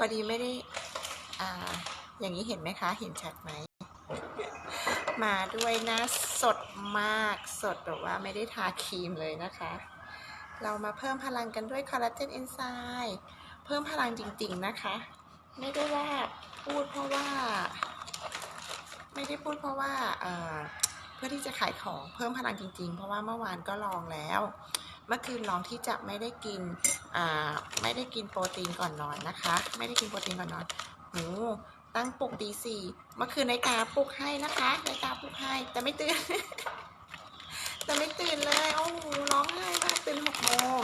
พอดีไม่ได้อ่าอย่างนี้เห็นไหมคะ เห็นชัดไหม มาด้วยหน้าสดมากสดแบบว่าไม่ได้ทาครีมเลยนะคะ เรามาเพิ่มพลังกันด้วยคอลลาเจนเอนไซม์เพิ่มพลังจริง ๆนะคะ ไม่ได้ว่าพูดเพราะว่า ไม่ได้พูดเพราะว่าเเพื่อที่จะขายของเพิ่มพลังจริง ๆ เพราะว่าเมื่อวานก็ลองแล้ว เมื่อคืนลองที่จะไม่ได้กิน ไม่ได้กินโปรตีนก่อนนอนนะคะ ไม่ได้กินโปรตีนก่อนนอนหูตั้งปลุกตีสี่เมื่อคืนนายกาปลุกให้นะคะนายกาปลุกให้แต่ไม่ตื่น แต่ไม่ตื่นเลยโอ้โหร้องไห้มากตื่นหกโมง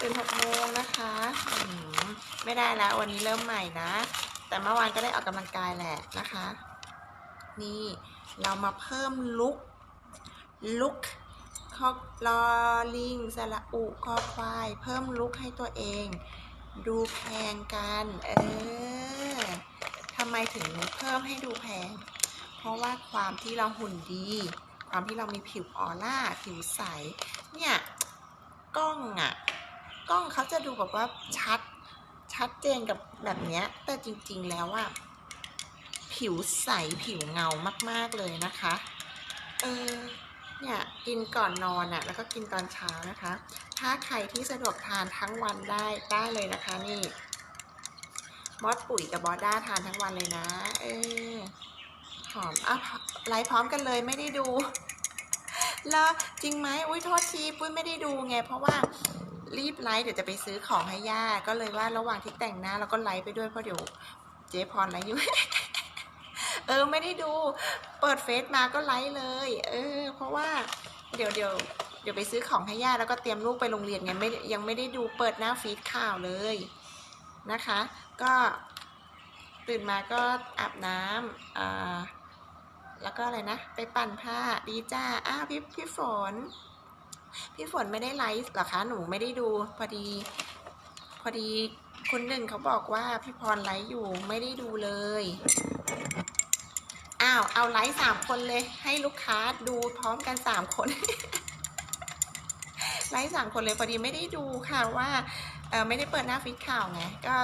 ตื่นหกโมงนะคะไม่ได้แล้ววันนี้เริ่มใหม่นะ แต่เมื่อวานก็ได้ออกกำลังกายแหละนะคะ นี่เรามาเพิ่มลุกลุก คอลอลิงสระอุคอควาย เพิ่มลุกให้ตัวเอง ดูแพงกัน เออทำไมถึงเพิ่มให้ดูแพง เพราะว่าความที่เราหุ่นดี ความที่เรามีผิวออร่า ผิวใส เนี่ย กล้องอะกล้องเขาจะดูแบบว่าชัด ชัดเจนกับแบบเนี้ย แต่จริงๆแล้วอะผิวใส ผิวเงามากๆเลยนะคะ เออ เนี่ยกินก่อนนอนอะแล้วก็กินตอนเช้านะคะ ถ้าใครที่สะดวกทานทั้งวันได้ได้เลยนะคะนี่มอสปุ๋ยกับบอสด้าทานทั้งวันเลยนะ เออหอมอะไลฟ์พร้อมกันเลยไม่ได้ดู แล้วจริงไหมอุ้ยโทษทีปุ้ยไม่ได้ดูไง เพราะว่ารีบไลฟ์เดี๋ยวจะไปซื้อของให้ย่าก็เลยว่าระหว่างที่แต่งหน้าเราก็ไลฟ์ไปด้วยเพราะเดี๋ยวเจ๊พรไลฟ์อยู่ เออไม่ได้ดู เปิดเฟซมาก็ไลฟ์เลย เออ เพราะว่าเดี๋ยวเดี๋ยวเดี๋ยวไปซื้อของให้ย่าแล้วก็เตรียมลูกไปโรงเรียนไงไม่ยังไม่ได้ดูเปิดหน้าฟีดข่าวเลยนะคะ ก็ตื่นมาก็อาบน้ำอ่าแล้วก็อะไรนะ ไปปั่นผ้าดีจ้าอ้าวพี่พี่ฝน พี่ฝนไม่ได้ไลฟ์เหรอคะหนูไม่ได้ดูพอดี พอดีคุณหนึ่งเขาบอกว่าพี่พรไลฟ์อยู่ไม่ได้ดูเลยาวเอาไลฟ์สามคนเลย ให้ลูกค้าดูพร้อมกันสามคน ไลฟ์สามคนเลยพอดีไม่ได้ดูค่ะว่าไม่ได้เปิดหน้าฟีดข่าวไงก็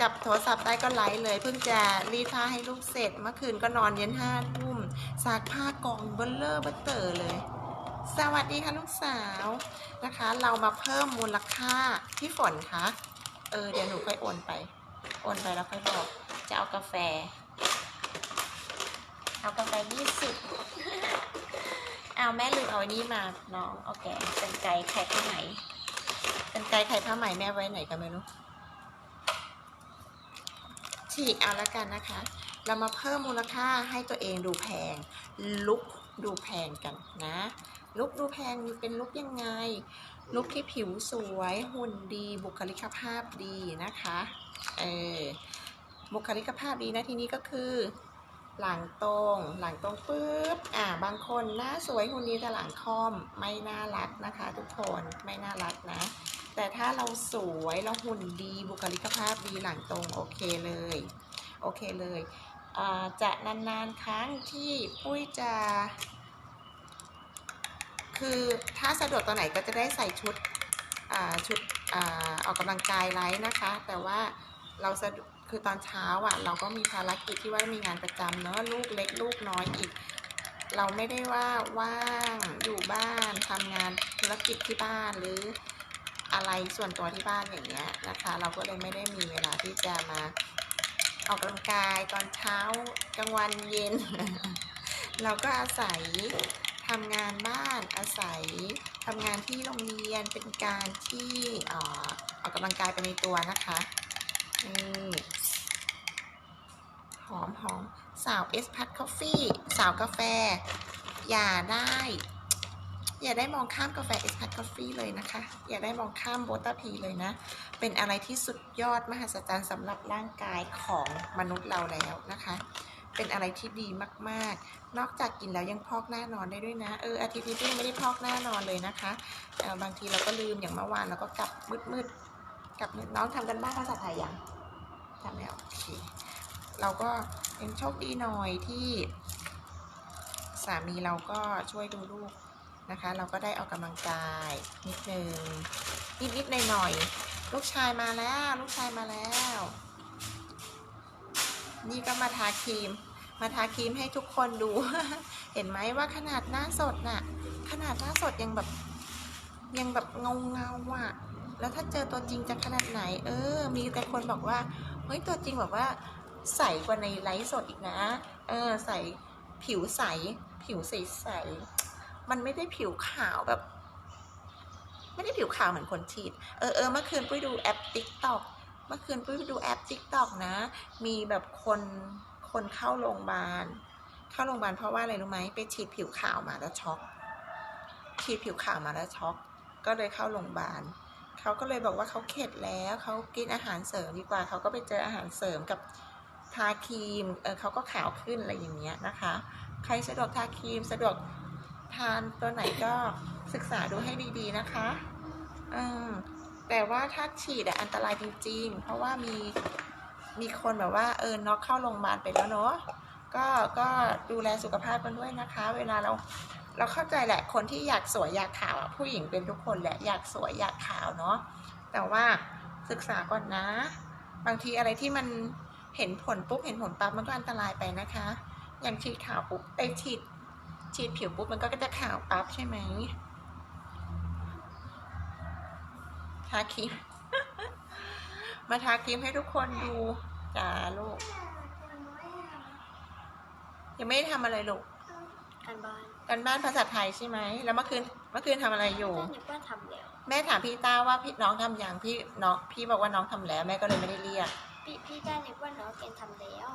จับโทรศัพท์ได้ก็ไลฟ์เลยเพิ่งจะรีดผ้าให้ลูกเสร็จเมื่อคืนก็นอนเย็นห้าทุ่มซักผ้ากองเบลเลอร์เบเตอร์เลย สวัสดีค่ะลูกสาวนะคะ เรามาเพิ่มมูลค่าพี่ฝนคะเออเดี๋ยวหนูค่อยโอนไป โอนไปแล้วค่อยบอกจะเอากาแฟ เอากาแฟยี่สิบเอาแม่ลืมเอาไอ้นี่มาน้องเอาแกะเป็นไก่ไข่ผ้าไหมเป็นไก่ไข่ผ้าไหมแม่ไว้ไหนกันไม่รู้ฉีกเอาละกันนะคะ เรามาเพิ่มมูลค่าให้ตัวเองดูแพง ลุกดูแพงกันนะ ลุกดูแพงเป็นลุกยังไง ลุกที่ผิวสวยหุ่นดีบุคลิกภาพดีนะคะ เออบุคลิกภาพดีนะทีนี้ก็คือ หลังตรง หลังตรงปุ๊บ อ่า บางคนหน้าสวยหุ่นดีแต่หลังคอม ไม่น่ารักนะคะ ทุกคน ไม่น่ารักนะ แต่ถ้าเราสวยเราหุ่นดีบุคลิกภาพดีหลังตรงโอเคเลย โอเคเลยอ่าจะนานๆครั้งที่ปุ้ยจะ คือถ้าสะดวกตอนไหนก็จะได้ใส่ชุดอ่าชุดอ่าออกกำลังกายไลฟ์นะคะ แต่ว่าเราสะดวก คือตอนเช้าอะ เราก็มีภารกิจที่ว่ามีงานประจำเนอะลูกเล็กลูกน้อยอีก เราไม่ได้ว่าว่างอยู่บ้านทำงานธุรกิจที่บ้านหรืออะไรส่วนตัวที่บ้านอย่างเงี้ยนะคะ เราก็เลยไม่ได้มีเวลาที่จะมาออกกำลังกายตอนเช้ากลางวันเย็น เราก็อาศัยทำงานบ้านอาศัยทำงานที่โรงเรียนเป็นการที่ออกกำลังกายไปในตัวนะคะนี่ อมหอมสาวเอสพัทคอฟฟี่สาวกาแฟ อย่าได้ อย่าได้มองข้ามกาแฟเอสพัทคอฟฟี่เลยนะคะ อย่าได้มองข้ามโบตาพีเลยนะ เป็นอะไรที่สุดยอดมหัศจรรย์สำหรับร่างกายของมนุษย์เราแล้วนะคะเป็นอะไรที่ดีมากๆ นอกจากกินแล้วยังพอกหน้านอนได้ด้วยนะ เอออาทิตย์นี้พี่ไม่ได้พอกหน้านอนเลยนะคะบางทีเราก็ลืมอย่างเมื่อวานเราก็กลับมืดๆกลับมืดน้องทำกันบ้านภาษาไทยยังทำแล้วโอเค เราก็ยังโชคดีหน่อยที่สามีเราก็ช่วยดูลูกนะคะ เราก็ได้ออกกำลังกายนิดนึงนิดๆหน่อยๆลูกชายมาแล้ว ลูกชายมาแล้ว นี่ก็มาทาครีม มาทาครีมให้ทุกคนดู เห็นไหมว่าขนาดหน้าสดน่ะ ขนาดหน้าสดยังแบบ ยังแบบเงาเงาอะ แล้วถ้าเจอตัวจริงจะขนาดไหน เออ มีแต่คนบอกว่า เฮ้ยตัวจริงแบบว่า ใสกว่าในไลฟ์สดอีกนะ เออ ใส ผิวใส ผิวใสใส มันไม่ได้ผิวขาวแบบ ไม่ได้ผิวขาวเหมือนคนฉีด เออเออเมื่อคืนปุ้ยดูแอปติ๊กต็อกเมื่อคืนปุ้ยดูแอปติ๊กต็อกนะ มีแบบคนคนเข้าโรงพยาบาล เข้าโรงพยาบาลเพราะว่าอะไรรู้ไหมไปฉีดผิวขาวมาแล้วช็อก ฉีดผิวขาวมาแล้วช็อก ก็เลยเข้าโรงพยาบาลเขาก็เลยบอกว่าเขาเข็ดแล้วเขากินอาหารเสริมดีกว่าเขาก็ไปเจออาหารเสริมกับ ทาครีมเออเขาก็ขาวขึ้นอะไรอย่างเงี้ยนะคะ ใครสะดวกทาครีมสะดวกทานตัวไหนก็ศึกษาดูให้ดีๆนะคะอืมแต่ว่าถ้าฉีดอันตรายจริงๆ เพราะว่ามีมีคนแบบว่าเออน็อกเข้าโรงพยาบาลไปแล้วเนาะก็ก็ดูแลสุขภาพกันด้วยนะคะ เวลาเราเราเข้าใจแหละคนที่อยากสวยอยากขาวผู้หญิงเป็นทุกคนแหละอยากสวยอยากขาวเนาะแต่ว่าศึกษาก่อนนะ บางทีอะไรที่มัน เห็นผลปุ๊บเห็นผลปั๊บมันก็อันตรายไปนะคะ อย่างฉีดขาวปุ๊บไอยฉีดฉีดผิวปุ๊บมันก็จะขาวปั๊บใช่ไหมทาครีมมาทาครีมให้ทุกคนดูจ้าลูก ยังไม่ได้ทำอะไรลูกการบ้านกันบ้านภาษาไทยใช่ไหม แล้วเมื่อคืนเมื่อคืนทำอะไรอยู่ก็นึกว่าทำแล้วแม่ถามพี่ต้าว่าพี่น้องทำอย่างพี่น้องพี่บอกว่าน้องทำแล้วแม่ก็เลยไม่ได้เรียก พี่พี่ได้นึกว่าน้องแกนทำแล้ว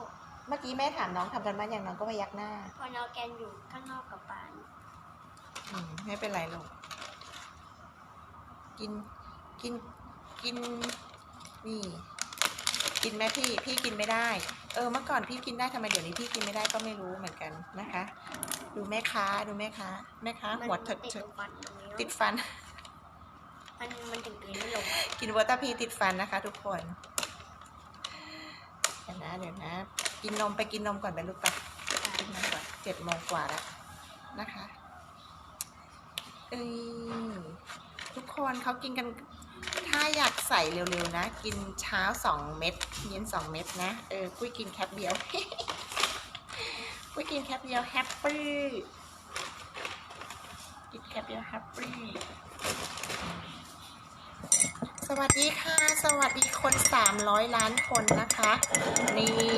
เมื่อกี้แม่ถามน้องทำกันบ้านอย่างน้องก็พยักหน้าพอน้องแกนอยู่ข้างนอกกับปานอืมไม่เป็นไรลูกกินกินกินนี่ กินไหมพี่พี่กินไม่ได้ เออเมื่อก่อนพี่กินได้ทำไมเดี๋ยวนี้พี่กินไม่ได้ก็ไม่รู้เหมือนกันนะคะ ดูแม่ค้าดูแม่ค้าแม่ค้ามัหัวมัเถิดติดเถิดตรงฟันตรงนี้ติดฟัน มันมันถึงกลืนไม่ลงกินวอเตอร์พีติดฟันนะคะ ทุกคนเดี๋ยวนะเดี๋ยวนะ กินนมไปกินนมก่อนไปลูกไปกินนมก่อนเจ็ดโมงกว่าแล้วนะคะเอ้ยทุกคนเขากินกัน ถ้าอยากใส่เร็วๆนะ กินเช้าสองเม็ดเย็นสองเม็ดนะ เออปุ้ยกินแคปเดียวปุ้ยกินแคปเดียวแฮปปี้กินแคปเดียวแฮปปี้ สวัสดีค่ะ สวัสดีคน 300 ล้านคนนะคะ นี่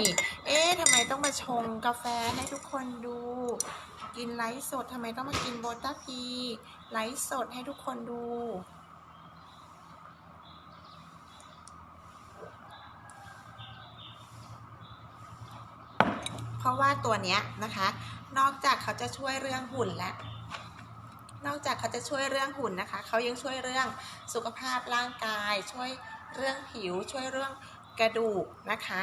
เอ๊ะทำไมต้องมาชงกาแฟให้ทุกคนดู กินไลฟ์สดทำไมต้องมากินโบต้าพีไลฟ์สดให้ทุกคนดู เพราะว่าตัวเนี้ยนะคะ นอกจากเขาจะช่วยเรื่องหุ่นแล้ว นอกจากเขาจะช่วยเรื่องหุ่นนะคะ เขายังช่วยเรื่องสุขภาพร่างกาย ช่วยเรื่องผิว ช่วยเรื่องกระดูกนะคะ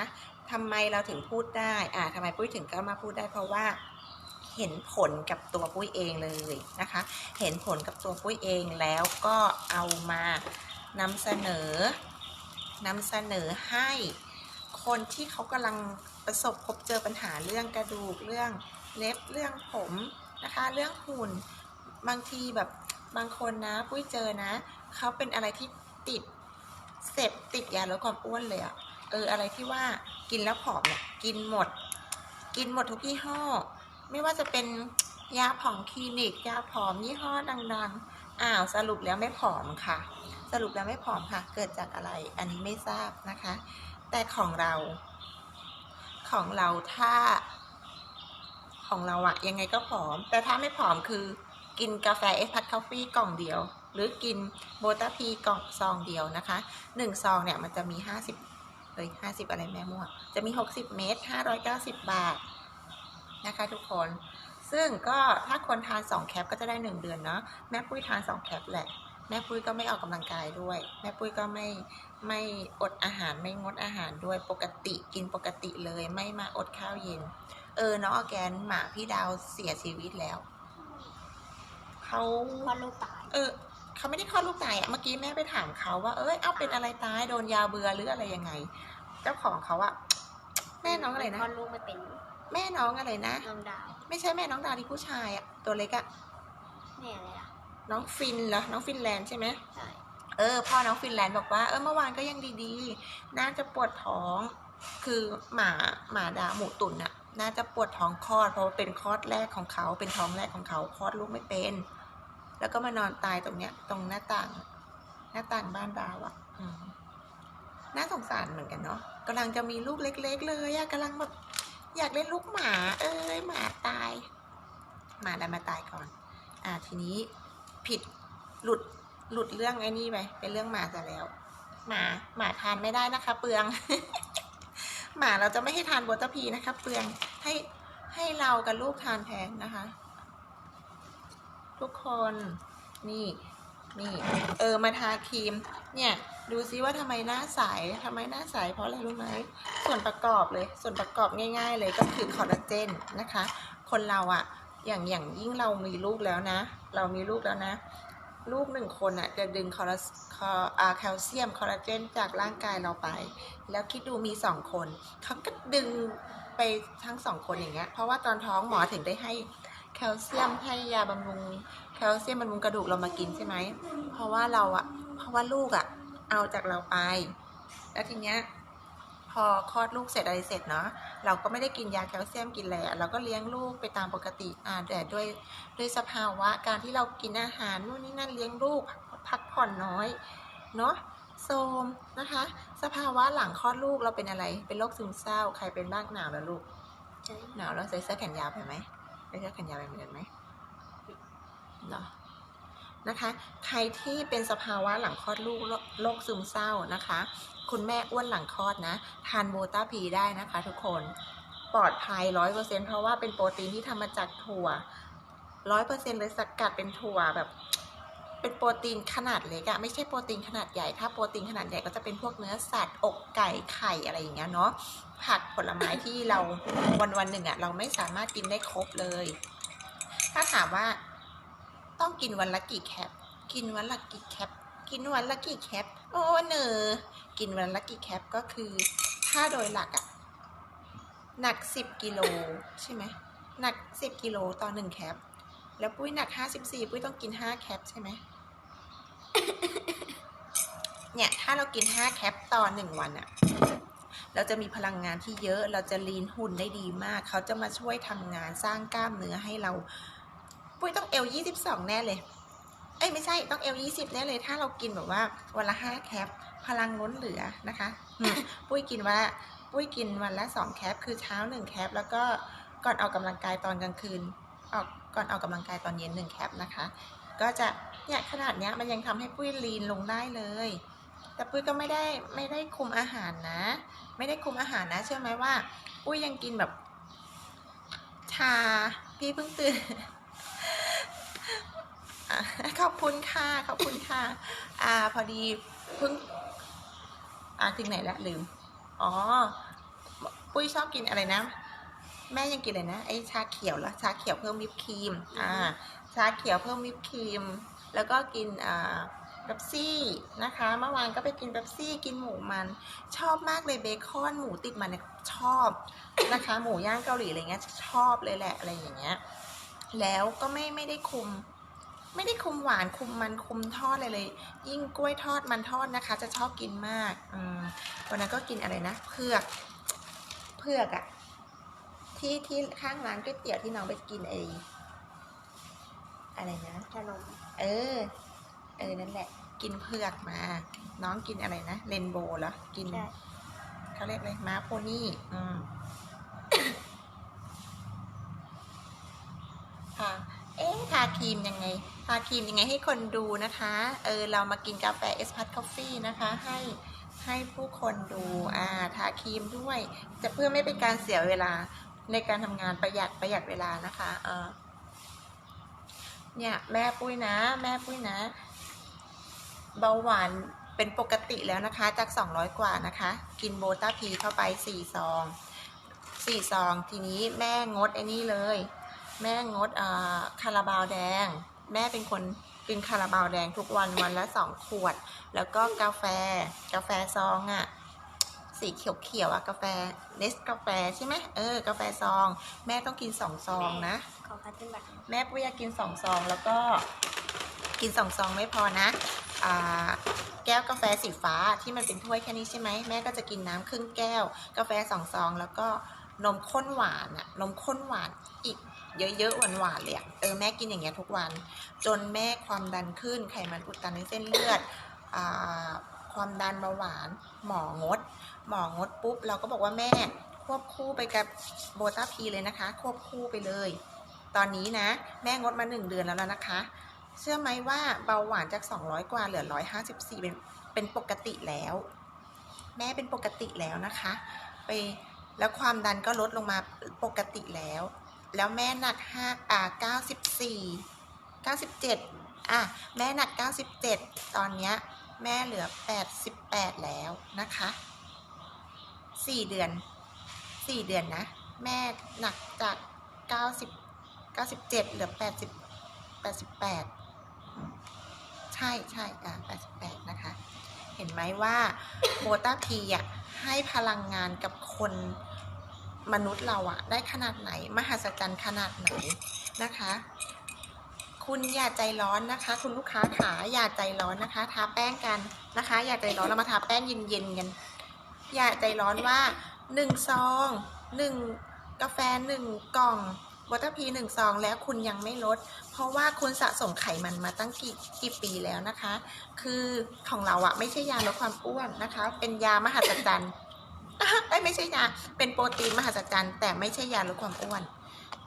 ทำไมเราถึงพูดได้ อ่าทำไมปุ้ยถึงก็มาพูดได้เพราะว่าเห็นผลกับตัวปุ้ยเองเลยนะคะ เห็นผลกับตัวปุ้ยเองแล้วก็เอามานำเสนอนำเสนอให้คนที่เขากำลังประสบพบเจอปัญหาเรื่องกระดูกเรื่องเล็บเรื่องผมนะคะ เรื่องหุ่น บางทีแบบบางคนนะปุ้ยเจอนะเขาเป็นอะไรที่ติดเสพติดยาลดความอ้วนเลยอะเอออะไรที่ว่ากินแล้วผอมเนี่ยกินหมด กินหมดทุกยี่ห้อ ไม่ว่าจะเป็นยาผอมคลินิกยาผอมยี่ห้อดังๆอ้าวสรุปแล้วไม่ผอมค่ะ สรุปแล้วไม่ผอมค่ะ เกิดจากอะไรอันนี้ไม่ทราบนะคะ แต่ของเรา ของเราถ้า ของเราอะยังไงก็ผอม แต่ถ้าไม่ผอมคือ กินกาแฟเอสพัทคอฟฟี่กล่องเดียว หรือกินโบตาพีกล่องซองเดียวนะคะหนึ่งซองเนี่ยมันจะมีห้าสิบเลยห้าสิบอะไรแม่มั่วจะมีหกสิบเมตรห้าร้อยเก้าสิบบาทนะคะทุกคนซึ่งก็ถ้าคนทานสองแคปก็จะได้หนึ่งเดือนเนาะแม่ปุ้ยทานสองแคปแหละ แม่ปุ้ยก็ไม่ออกกำลังกายด้วย แม่ปุ้ยก็ไม่ไม่อดอาหารไม่งดอาหารด้วยปกติกินปกติเลยไม่มาอดข้าวเย็น เออน้องออแกนหมาพี่ดาวเสียชีวิตแล้ว เขาเพราะลูกตาย เออเขาไม่ได้คลอดลูกตายอะเมื่อกี้แม่ไปถามเขาว่า เอ้ย เอาเป็นอะไรตาย โดนยาเบื่อหรืออะไรยังไง เจ้าของเขาอะแม่น้องอะไรนะเพราะลูกไม่เป็น แม่น้องอะไรนะ น้องดาว ไม่ใช่แม่น้องดาวที่ผู้ชายอะตัวเล็กอะแม่อะไรล่ะ น้องฟินเหรอ น้องฟินแลนด์ใช่ไหมใช่ เออ พ่อน้องฟินแลนด์บอกว่า เออ เมื่อวานก็ยังดีๆ น่าจะปวดท้อง คือหมาหมาดาหมูตุ่นน่ะน่าจะปวดท้องคลอดเพราะว่าเป็นคลอดแรกของเขา เป็นท้องแรกของเขาคลอดลูกไม่เป็น แล้วก็มานอนตายตรงเนี้ย ตรงหน้าต่าง หน้าต่างบ้านดาวอะ่ะน่าสงสารเหมือนกันเนาะกำลังจะมีลูกเล็ก ๆ เลยอะกำลังแบบอยากเล่นลูกหมา เอ้ยหมาตาย หมาดันมาตายก่อน อ่าทีนี้ผิดหลุดหลุดเรื่องไอ้นี่ไปเป็นเรื่องหมาซะแล้ว หมาหมาทานไม่ได้นะคะ เปลือง หมาเราจะไม่ให้ทานโบตาพีนะคะ เปลืองให้ให้เรากับลูกทานแทนนะคะ ทุกคนนี่นี่เออมาทาครีม เนี่ยดูซิว่าทำไมหน้าใสทำไมหน้าใสเพราะอะไรรู้ไหมส่วนประกอบเลยส่วนประกอบง่าย ๆ เลยก็คือคอลลาเจนนะคะ คนเราอะอย่างอย่างยิ่งเรามีลูกแล้วนะ เรามีลูกแล้วนะ ลูกหนึ่งคนอะจะดึงคอลลาคออาแคลเซียมคอลลาเจนจากร่างกายเราไป แล้วคิดดูมีสองคนเขาก็ดึงไปทั้งสองคนอย่างเงี้ยเพราะว่าตอนท้องหมอถึงได้ให้ แคลเซียมให้ยาบำรุง แคลเซียมบำรุงกระดูกเรามากินใช่ไหม เพราะว่าเราอะเพราะว่าลูกอะเอาจากเราไป แล้วทีเนี้ยพอคลอดลูกเสร็จอะไรเสร็จเนาะเราก็ไม่ได้กินยาแคลเซียมกินอะไรอะเราก็เลี้ยงลูกไปตามปกติอ่าแต่ด้วยด้วยสภาวะการที่เรากินอาหารนู่นนี่นั่นเลี้ยงลูกพักผ่อนน้อยเนาะโซมนะคะ สภาวะหลังคลอดลูกเราเป็นอะไร เป็นโรคซึมเศร้า ใครเป็นบ้างหนาวแล้วลูกหนาวแล้วใส่เสื้อแขนยาวไปไหม ใส่เสื้อแขนยาไปเหมือนกันไหมเนาะนะคะ ใครที่เป็นสภาวะหลังคลอดลูกโรคซึมเศร้านะคะ คุณแม่อ้วนหลังคลอดนะ ทานโบตาพีได้นะคะทุกคนปลอดภัยร้อยเปอร์เซ็นเพราะว่าเป็นโปรตีนที่ทำมาจากถั่วร้อยเปอร์เซ็นเลยสกัดเป็นถั่วแบบ เป็นโปรตีนขนาดเล็กอะไม่ใช่โปรตีนขนาดใหญ่ ถ้าโปรตีนขนาดใหญ่ก็จะเป็นพวกเนื้อสัตว์อกไก่ไข่อะไรอย่างเงี้ยเนาะผักผลไม้ที่เราวันวันหนึ่งอะเราไม่สามารถกินได้ครบเลย ถ้าถามว่าต้องกินวันละกี่แคป กินวันละกี่แคป กินวันละกี่แคป โอ้เนอกินวันละกี่แคปก็คือถ้าโดยหลักอะหนักสิบกิโลใช่ไหมหนักสิบกิโลต่อหนึ่งแคป แล้วปุ้ยหนักห้าสิบสี่ปุ้ยต้องกินห้าแคปใช่ไหม เนี่ย ถ้าเรากินห้าแคปต่อหนึ่งวันอะเราจะมีพลังงานที่เยอะ เราจะลีนหุ่นได้ดีมาก เขาจะมาช่วยทำงานสร้างกล้ามเนื้อให้เรา ปุ้ยต้องเอลยี่สิบสองแน่เลย เอ้ยไม่ใช่ต้องเอลยี่สิบแน่เลย ถ้าเรากินแบบว่าวันละห้าแคป พลังล้นเหลือนะคะ ปุ้ยกินว่าปุ้ยกินวันละสองแคป คือเช้าหนึ่งแคป แล้วก็ก่อนออกกำลังกายตอนกลางคืน ออก ก่อนออกกำลังกายตอนเย็นหนึ่งแคปนะคะ ก็จะเนี่ยขนาดเนี้ยมันยังทำให้ปุ้ยลีนลงได้เลย แต่ปุ้ยก็ไม่ได้ไม่ได้คุมอาหารนะ ไม่ได้คุมอาหารนะ เชื่อไหมว่า ปุ้ยยังกินแบบ ชาพี่เพิ่งตื่นอขอบคุณค่ะขอบคุณค่ะ อ่า พอดีเพิ่งอ่าถึงไหนแล้วลืม อ๋อ ปุ้ยชอบกินอะไรนะ แม่ยังกินเลยนะไอชาเขียวแล้วชาเขียวเพิ่มวิปครีมอ่าชาเขียวเพิ่มวิปครีม แล้วก็กินอ่าเบปซี่นะคะ เมื่อวานก็ไปกินเบปซี่กินหมูมัน ชอบมากเลยเบคอนหมูติดมันเนี่ยชอบนะคะ หมูย่างเกาหลีอะไรเงี้ยชอบเลยแหละอะไรอย่างเงี้ยแล้วก็ไม่ไม่ได้คุม ไม่ได้คุมหวานคุมมันคุมทอดเลยเลย ยิ่งกล้วยทอดมันทอดนะคะ จะชอบกินมากอืมวันนั้นก็กินอะไรนะเผือกเผือกอะ ที่ที่ข้างร้านก๋วยเตี๋ยวที่น้องไปกินไออะไรนะขนมเออ เออนั่นแหละ กินเผือกมา น้องกินอะไรนะเรนโบว์เหรอกินใช่ เขาเรียกอะไรม้าโพนี่อืม ค่ะ เอ๊ะทาครีมยังไง ทาครีมยังไงให้คนดูนะคะ เออ เรามากินกาแฟเอสพัทคอฟฟี่นะคะ ให้ให้ผู้คนดู อ่า ทาครีมด้วย จะเพื่อไม่เป็นการเสียเวลา ในการทำงานประหยัดประหยัดเวลานะคะเออเนี่ยแม่ปุ้ยนะ แม่ปุ้ยนะ เบาหวานเป็นปกติแล้วนะคะ จาก 200 กว่านะคะ กินโบต้าพีเข้าไป4ซอง4ซอง ทีนี้แม่งดไอ้นี่เลย แม่งดคาราบาวแดง แม่เป็นคนกินคาราบาวแดงทุกวันวันละ2ขวด แล้วก็กาแฟ กาแฟซองอะ่ะ สีเขียวๆอะ่ะกาแฟเนสกาแฟใช่ไหมเออกาแฟซอง แม่ต้องกิน2ซองนะ ขอพัดเป็นบัตรแม่ปุ้ยอยากกินสองซองแล้วก็กินสองซองไม่พอนะอ่าแแก้วกาแฟสีฟ้าที่มันเป็นถ้วยแค่นี้ใช่ไหมแม่ก็จะกินน้ำครึ่งแก้ว กาแฟสองซอง แล้วก็นมข้นหวานอะนมข้นหวานอีกเยอะๆหวานๆเลยอะเออแม่กินอย่างเงี้ยทุกวัน จนแม่ความดันขึ้นไขมันอุดตันในเส้นเลือดอ่าความดันเบาหวานหมองด หมองดปุ๊บ เราก็บอกว่าแม่ ควบคู่ไปกับโบตาพีเลยนะคะ ควบคู่ไปเลย ตอนนี้นะ แม่งดมาหนึ่งเดือนแล้วแล้วนะคะ เชื่อไหมว่าเบาหวานจาก 200 กว่าเหลือ 154 เป็นเป็นปกติแล้ว แม่เป็นปกติแล้วนะคะ ไปแล้วความดันก็ลดลงมาปกติแล้ว แล้วแม่หนัก5อ่า94 97อะแม่หนัก 97 ตอนเนี้ยแม่เหลือ 88 แล้วนะคะ 4เดือน4เดือนนะ แม่หนักจาก90 97เก้าสิบเจ็ดเหลือ80 88ใช่ใช่อะ88นะคะ เห็นไหมว่าโบตาพีอะให้พลังงานกับคนมนุษย์เราอะได้ขนาดไหน มหัศจรรย์ขนาดไหนนะคะ คุณอย่าใจร้อนนะคะ คุณลูกค้าขาอย่าใจร้อนนะคะ ทาแป้งกันนะคะ อย่าใจร้อนเรามาทาแป้งเย็นๆกัน อย่าใจร้อนว่าหนึ่งซองหนึ่งกาแฟหนึ่งกล่องวอเตอร์พีหนึ่งซองแล้วคุณยังไม่ลด เพราะว่าคุณสะสมไขมันมาตั้งกี่กี่ปีแล้วนะคะ คือของเราอะไม่ใช่ยาลดความอ้วนนะคะ เป็นยามหัศจรรย์เอ้ไม่ใช่ยาเป็นโปรตีนมหัศจรรย์แต่ไม่ใช่ยาลดความอ้วน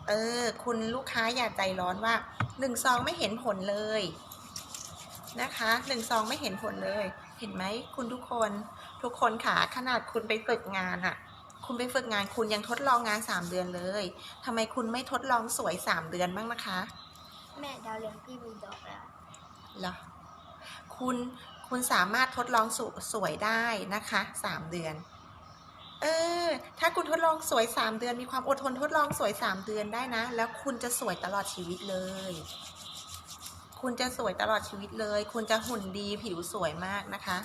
เออ คุณลูกค้าอย่าใจร้อนว่าหนึ่งซองไม่เห็นผลเลยนะคะหนึ่งซองไม่เห็นผลเลย เห็นไหมคุณทุกคน ทุกคนค่ะขนาดคุณไปฝึกงานอะคุณไปฝึกงานคุณยังทดลองงานสามเดือนเลยทำไมคุณไม่ทดลองสวยสามเดือนบ้างนะคะ แม่ดาวเรืองพี่มีดอกแล้วเหรอคุณคุณสามารถทดลองสวสวยได้นะคะสามเดือน เออ ถ้าคุณทดลองสวยสามเดือน มีความอดทนทดลองสวยสามเดือนได้นะ แล้วคุณจะสวยตลอดชีวิตเลย คุณจะสวยตลอดชีวิตเลย คุณจะหุ่นดีผิวสวยมากนะคะ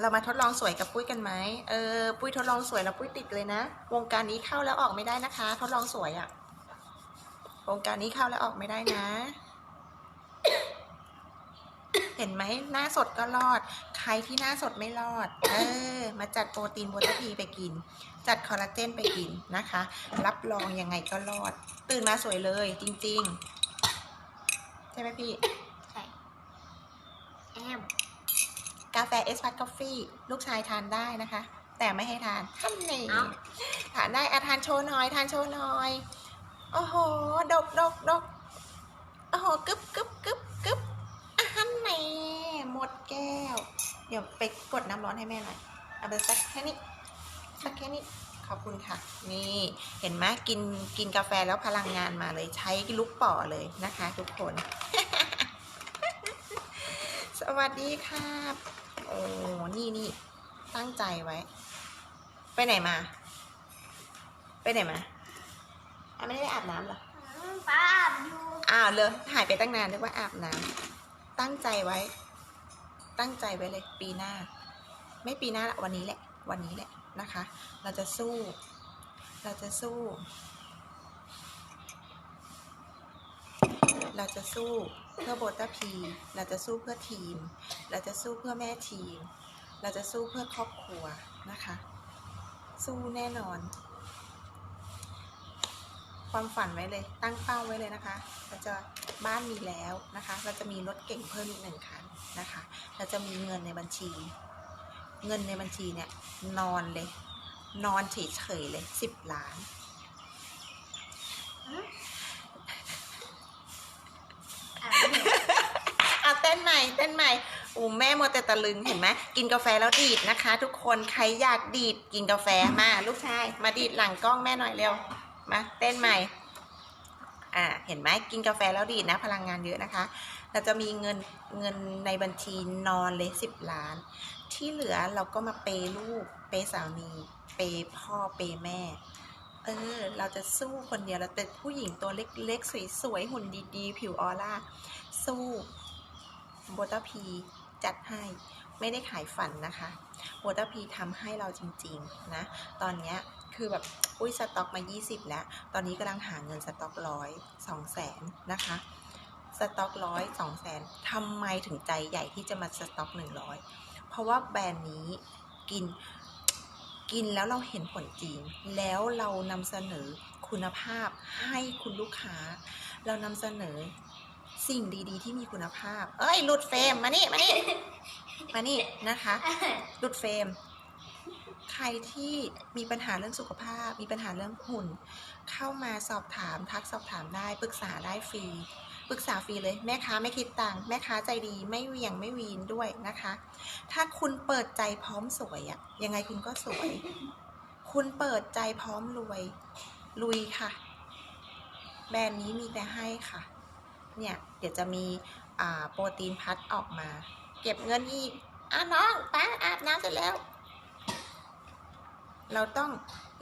เรามาทดลองสวยกับปุ้ยกันไหมเออ ปุ้ยทดลองสวยแล้วปุ้ยติดเลยนะ วงการนี้เข้าแล้วออกไม่ได้นะคะ ทดลองสวยอะวงการนี้เข้าแล้วออกไม่ได้นะ เห็นไหมหน้าสดก็รอด ใครที่หน้าสดไม่รอด เออ มาจัดโปรตีนโบตพีไปกิน จัดคอลลาเจนไปกินนะคะ รับรองยังไงก็รอด ตื่นมาสวยเลย จริง ๆ ใช่ไหมพี่ ใช่แอม กาแฟเอสพัทกาแฟลูกชายทานได้นะคะ แต่ไม่ให้ทานท่านนี่ทานได้อาทานโชว์หน่อย ทานโชว์หน่อย โอ้โห ดกดกดกโอ้โหกึบกึบกึบกึบอาหารไหนหมดแก้ว เดี๋ยวไปกดน้ำร้อนให้แม่หน่อย เอาไปสักแค่นี้ สักแค่นี้ ขอบคุณค่ะ นี่เห็นไหมกินกินกาแฟแล้วพลังงานมาเลยใช้ลุกป่อเลยนะคะ ทุกคน สวัสดีครับ โอ้ นี่นี่ ตั้งใจไว้ ไปไหนมา ไปไหนมาอะไม่ได้อาบน้ำเหรออืมป้าดูอ้าวเลยหายไปตั้งนานนึกว่าอาบน้ำตั้งใจไว้ ตั้งใจไว้เลยปีหน้า ไม่ปีหน้าละวันนี้แหละ วันนี้แหละนะคะ เราจะสู้ เราจะสู้ เราจะสู้ เพื่อโบตาพีเราจะสู้เพื่อทีม เราจะสู้เพื่อแม่ทีม เราจะสู้เพื่อครอบครัวนะคะ สู้แน่นอน ความฝันไว้เลย ตั้งเป้าไว้เลยนะคะ เราจะบ้านมีแล้วนะคะ เราจะมีรถเก่งเพิ่มอีกหนึ่งคันนะคะ เราจะมีเงินในบัญชี เงินในบัญชีเนี่ยนอนเลย นอนเฉยๆเลยสิบล้าน อะไม่เห็น เอาเต้นใหม่เต้นใหม่อูแม่โมวแต่ตะลึงเห็นไหมกินกาแฟแล้วดีดนะคะ ทุกคนใครอยากดีดกินกาแฟมาลูกชายมาดีดหลังกล้องแม่หน่อยเร็วมาเต้นใหม่อ่าเห็นไหมกินกาแฟแล้วดีดนะ พลังงานเยอะนะคะ เราจะมีเงินเงินในบัญชีนอนเลยสิบล้าน ที่เหลือเราก็มาเปย์ลูก เปย์สามี เปย์พ่อเปย์แม่ เออ เราจะสู้คนเดียวเราเป็นผู้หญิงตัวเล็กๆ สวยๆ หุ่นดีๆ ผิวออร่า สู้ โบตาพีจัดให้ไม่ได้ขายฝันนะคะโบตาพีทำให้เราจริงๆนะตอนเนี้ยคือแบบอุ้ยสต็อกมา 20 แล้ว ตอนนี้กำลังหาเงินสต็อกร้อยสองแสนนะคะสต็อกร้อยสองแสนทำไมถึงใจใหญ่ที่จะมาสต็อกหนึ่งร้อยเพราะว่าแบรนด์นี้กินกินแล้วเราเห็นผลจริง แล้วเรานำเสนอคุณภาพให้คุณลูกค้า เรานำเสนอ สิ่งดีๆ ที่มีคุณภาพ เอ้ยหลุดเฟรมมานี่มานี่มานี่นะคะหลุดเฟรม ใครที่มีปัญหาเรื่องสุขภาพ มีปัญหาเรื่องหุ่น เข้ามาสอบถามทักสอบถามได้ปรึกษาได้ฟรีปรึกษาฟรีเลยแม่ค้าไม่คิดตังค์แม่ค้าใจดีไม่เหวี่ยงไม่วีนด้วยนะคะ ถ้าคุณเปิดใจพร้อมสวยอะยังไงคุณก็สวย คุณเปิดใจพร้อมรวย ลุยค่ะ แบรนด์นี้มีแต่ให้ค่ะ เนี่ยเดี๋ยวจะมีโปรตีนพัดออกมา เก็บเงินอีกอะน้องป้าอาบน้ำเสร็จแล้ว เราต้อง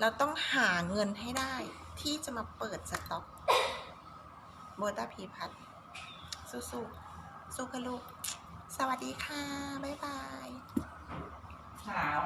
เราต้องหาเงินให้ได้ที่จะมาเปิดสต็อกโบต้าพีพัดสู้ๆสู้กันลูก สวัสดีค่ะ บ๊ายบายหนาว